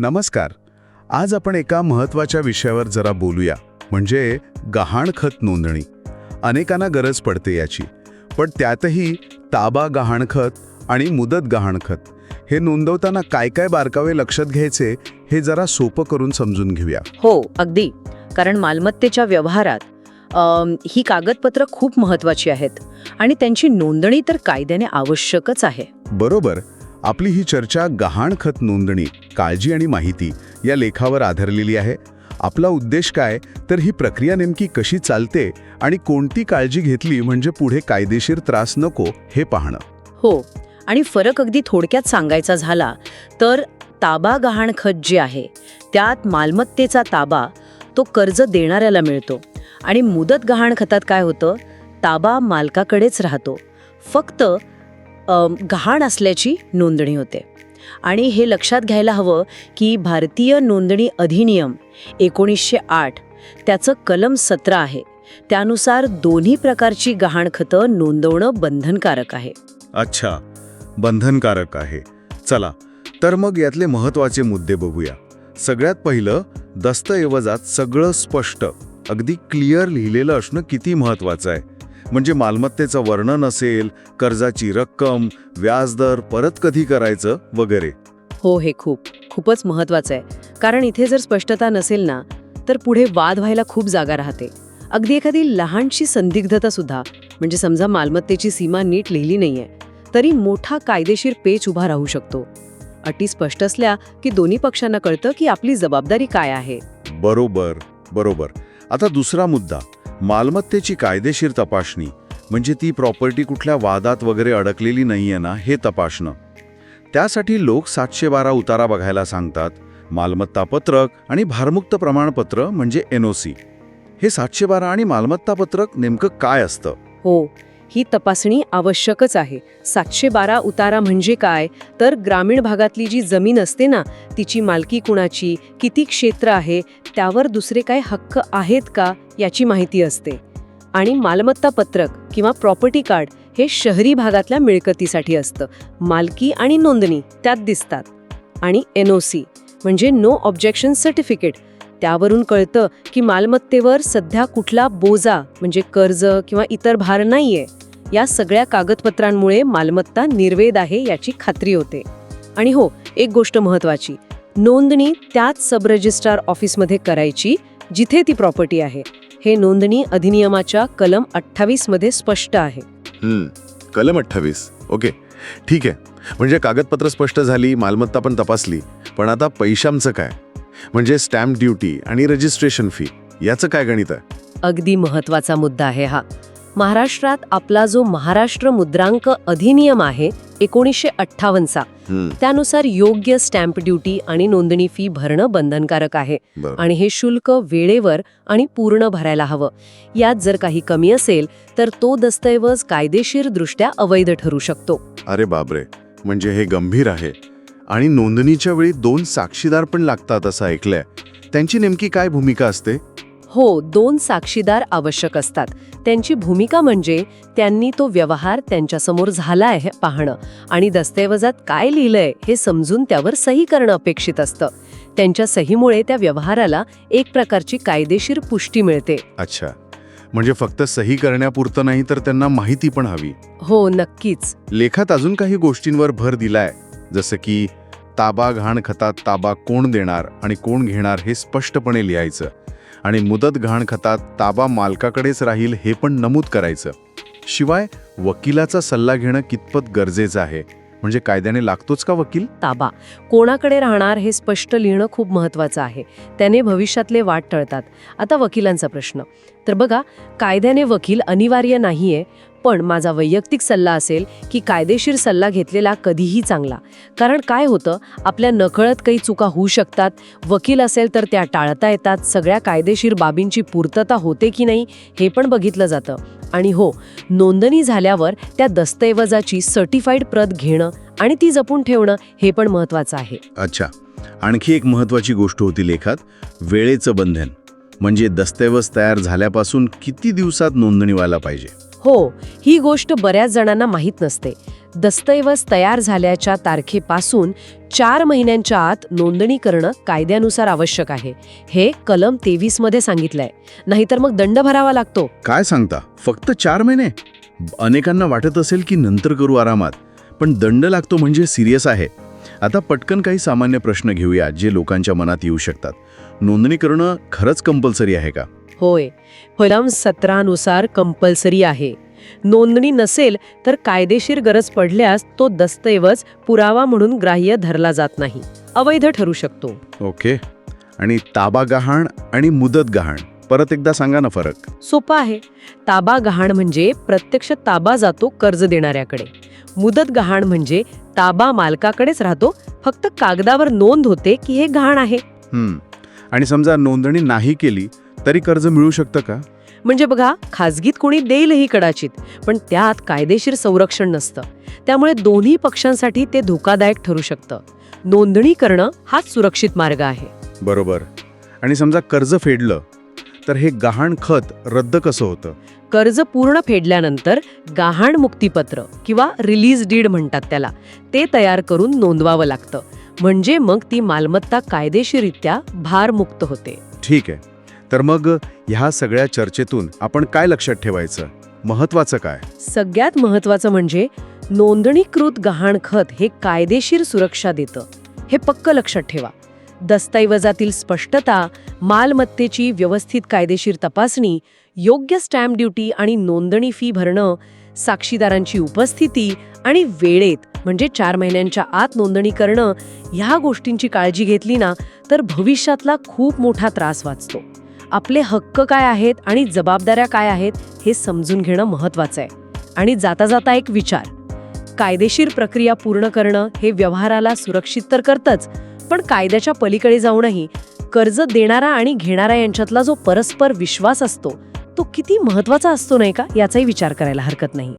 नमस्कार. आज आपण एका महत्त्वाच्या विषयावर जरा बोलूया. म्हणजे गहाणखत नोंदणी. अनेकांना गरज पडते याची. पण त्यातही ताबा गहाणखत आणि मुदत गहाणखत हे नोंदवताना काय काय बारकावे लक्षात घ्यायचे हे जरा सोपं करून समजून घेऊया. हो अगदी. कारण मालमत्तेच्या व्यवहारात अम, ही कागदपत्र खूप महत्वाची आहेत. आणि त्यांची नोंदणी तर कायद्याने आवश्यकच आहे. बरोबर. आपली ही चर्चा गहाणखत नोंदणी काळजी आणि माहिती या लेखावर आधारलेली आहे. आपला उद्देश काय? तर ही प्रक्रिया नेमकी कशी चालते आणि कोणती काळजी घेतली म्हणजे पुढे कायदेशीर त्रास नको हे पाहणं. हो आणि फरक अगदी थोडक्यात सांगायचा झाला तर ताबा गहाणखत जे आहे त्यात मालमत्तेचा ताबा तो कर्ज देणाऱ्याला मिळतो. आणि मुदत गहाणखतात काय होतं? ताबा मालकाकडेच राहतो. फक्त गहाण असल्याची नोंदणी होते. आणि हे लक्षात घ्यायला हवं की भारतीय नोंदणी अधिनियम एकोणीसशे आठ त्याचं कलम सतरा आहे. त्यानुसार दोन्ही प्रकारची गहाणखतं नोंदवणं बंधनकारक आहे. अच्छा बंधनकारक आहे. चला तर मग यातले महत्त्वाचे मुद्दे बघूया. सगळ्यात पहिलं दस्तऐवजात सगळं स्पष्ट अगदी क्लिअर लिहिलेलं असणं किती महत्वाचं आहे? म्हणजे मालमत्तेचं वर्णन असेल कर्जाची रक्कम व्याजदर परत कधी करायचं वगैरे. हो हे खूप खूपच महत्वाचं आहे. कारण इथे जर स्पष्टता नसेल ना तर पुढे वाद व्हायला खूप जागा राहते. अगदी एखादी लहानशी संदिग्धता सुद्धा म्हणजे समजा मालमत्तेची सीमा नीट लिहिली नाहीये तरी मोठा कायदेशीर पेच उभा राहू शकतो. अटी स्पष्ट असल्या की दोन्ही पक्षांना कळतं की आपली जबाबदारी काय आहे. बरोबर बरोबर. आता दुसरा मुद्दा. मालमत्तेची कायदेशीर तपासणी म्हणजे ती प्रॉपर्टी कुठल्या वादात वगैरे अडकलेली नाहीये ना हे तपासणं. त्यासाठी लोक सातशे बारा उतारा बघायला सांगतात मालमत्ता पत्रक आणि भारमुक्त प्रमाणपत्र म्हणजे एनओसी हे सातशे बारा आणि मालमत्ता पत्रक नेमकं काय असतं? हो ही तपासणी आवश्यकच आहे. सातशे बारा उतारा म्हणजे काय? तर ग्रामीण भागातली जी जमीन असते ना तिची मालकी कुणाची? किती क्षेत्र आहे? त्यावर दुसरे काय हक्क आहेत का? याची माहिती असते. आणि मालमत्ता पत्रक किंवा प्रॉपर्टी कार्ड हे शहरी भागातल्या मिळकतीसाठी असतं. मालकी आणि नोंदणी त्यात दिसतात. आणि एन ओ सी म्हणजे नो ऑब्जेक्शन सर्टिफिकेट त्यावरून कळतं की मालमत्तेवर सध्या कुठला बोजा म्हणजे कर्ज किंवा इतर भार नाहीये. या सगळ्या कागदपत्रांमुळे मालमत्ता निर्वेद आहे याची खात्री होते. आणि हो एक गोष्ट महत्वाची नोंदणी त्याच सब रजिस्ट्रार ऑफिसमध्ये करायची जिथे ती प्रॉपर्टी आहे. हे नोंदणी अधिनियमाच्या कलम अठ्ठावीसमध्ये स्पष्ट आहे. कलम अठ्ठावीस. ओके. ठीक आहे. म्हणजे कागदपत्र स्पष्ट झाली मालमत्ता पण तपासली पण आता पैशांचं काय? म्हणजे स्टॅम्प ड्युटी आणि रजिस्ट्रेशन फी. याचं काय गणित आहे? अगदी महत्त्वाचा मुद्दा आहे हा. महाराष्ट्रात आपला जो महाराष्ट्र मुद्रांक अधिनियम आहे एकोणीसशे अठ्ठावन्नचा त्यानुसार योग्य स्टॅम्प ड्युटी आणि नोंदणी फी भरणं बंधनकारक आहे. आणि हे शुल्क वेळेवर आणि पूर्ण भरायला हवं. यात जर काही कमी असेल तर तो दस्तऐवज कायदेशीरदृष्ट्या अवैध ठरू शकतो. अरे बापरे. म्हणजे हे गंभीर आहे. आणि नोंदणीच्या वेळी दोन साक्षीदार पण लागतात असं ऐकलंय. त्यांची नेमकी काय भूमिका असते? हो दोन साक्षीदार आवश्यक असतात. त्यांची भूमिका म्हणजे त्यांनी तो व्यवहार त्यांच्यासमोर झालाय हे पाहणं आणि दस्तऐवजात काय लिहिलंय हे समजून त्यावर सही करणं अपेक्षित असतं. त्यांच्या सहीमुळे त्या व्यवहाराला एक प्रकारची कायदेशीर पुष्टी मिळते. अच्छा. म्हणजे फक्त सही करण्यापुरतं नाही तर त्यांना माहिती पण हवी. हो नक्कीच. लेखात अजून काही गोष्टींवर भर दिलाय जसं की ताबा घाण खतात ताबा कोण देणार आणि कोण घेणार हे स्पष्टपणे लिहायचं. आणि मुदत घाण खतात ताबा मालकाकडेच राहील हे पण नमूद करायचं. शिवाय वकिलाचा सल्ला घेणं कितपत गरजेचं आहे? म्हणजे कायद्याने लागतोच का वकील? ताबा. कोणाकडे राहणार हे स्पष्ट लिहिणं खूप महत्वाचं आहे. त्याने भविष्यातले वाट टळतात. आता वकिलांचा प्रश्न. तर बघा कायद्याने वकील अनिवार्य नाहीये पण माझा वैयक्तिक सल्ला असेल की कायदेशीर सल्ला घेतलेला कधीही चांगला. कारण काय होतं आपल्या नकळत काही चुका होऊ शकतात वकील असेल तर त्या टाळता येतात सगळ्या कायदेशीर बाबींची पूर्तता होते की नाही हे पण बघितलं जातं. आणि हो नोंदणी झाल्यावर त्या दस्तऐवजाची सर्टिफाईड प्रत घेणं आणि ती जपून ठेवणं हे पण महत्वाचं आहे. अच्छा. आणखी एक महत्वाची गोष्ट होती लेखात वेळेचं बंधन. म्हणजे दस्तऐवज तयार झाल्यापासून किती दिवसात नोंदणी व्हायला पाहिजे? हो ही गोष्ट बऱ्याच जणांना माहीत नसते. दस्तऐवज तयार झाल्याच्या तारखेपासून चार महिन्यांच्या आत नोंदणी करणं कायद्यानुसार आवश्यक आहे. हे कलम तेवीसमध्ये सांगितलंय. नाहीतर मग दंड भरावा लागतो. काय सांगता? फक्त चार महिने? अनेकांना वाटत असेल की नंतर करू आरामात पण दंड लागतो म्हणजे सिरियस आहे. आता पटकन काही सामान्य प्रश्न घेऊया जे लोकांच्या मनात येऊ शकतात. नोंदणी करणं खरंच कंपल्सरी आहे का? होय कलम सतरानुसार कंपल्सरी आहे. नोंदणी नसेल तर कायदेशीर गरज पडल्यास तो दस्तऐवज पुरावा म्हणून ग्राह्य धरला जात नाही. अवैध ठरू शकतो. ओके. आणि ताबा गहाण आणि मुदत गहाण परत एकदा सांगा ना फरक. सोपा आहे. ताबा गहाण म्हणजे प्रत्यक्ष ताबा जातो कर्ज देणाऱ्याकडे. मुदत गहाण म्हणजे ताबा मालकाकडेच राहतो फक्त कागदावर नोंद होते की हे गहाण आहे. आणि समजा नोंदणी नाही केली तरी कर्ज मिळू शकतं का? म्हणजे बघा खाजगीत कोणी देईलही कदाचित पण त्यात कायदेशीर संरक्षण नसतं. त्यामुळे दोन्ही पक्षांसाठी ते धोकादायक ठरू शकतं. नोंदणी करणं हाच सुरक्षित मार्ग आहे. बरोबर. आणि समजा कर्ज फेडलं तर हे गहाण खत रद्द कसं होतं? कर्ज पूर्ण फेडल्यानंतर गहाण मुक्तीपत्र किंवा रिलीज डीड म्हणतात त्याला ते तयार करून नोंदवावं लागतं. म्हणजे मग ती मालमत्ता कायदेशीरित्या भारमुक्त होते. ठीक आहे. तर मग ह्या सगळ्या चर्चेतून आपण काय लक्षात ठेवायचं? महत्वाचं काय? सगळ्यात महत्वाचं म्हणजे नोंदणीकृत गहाणखत हे कायदेशीर सुरक्षा देतं. हे पक्क लक्षात ठेवा. दस्तऐवजातील स्पष्टता मालमत्तेची व्यवस्थित कायदेशीर तपासणी योग्य स्टॅम्प ड्युटी आणि नोंदणी फी भरणं साक्षीदारांची उपस्थिती आणि वेळेत म्हणजे चार महिन्यांच्या आत नोंदणी करणं ह्या गोष्टींची काळजी घेतली ना तर भविष्यातला खूप मोठा त्रास वाचतो. आपले हक्क काय आहेत आणि जबाबदाऱ्या काय आहेत हे समजून घेणं महत्वाचं आहे. आणि जाता जाता एक विचार. कायदेशीर प्रक्रिया पूर्ण करणं हे व्यवहाराला सुरक्षित तर करतंच पण कायद्याच्या पलीकडे जाऊनही कर्ज देणारा आणि घेणारा यांच्यातला जो परस्पर विश्वास असतो तो किती महत्त्वाचा असतो नाही का? याचाही विचार करायला हरकत नाही.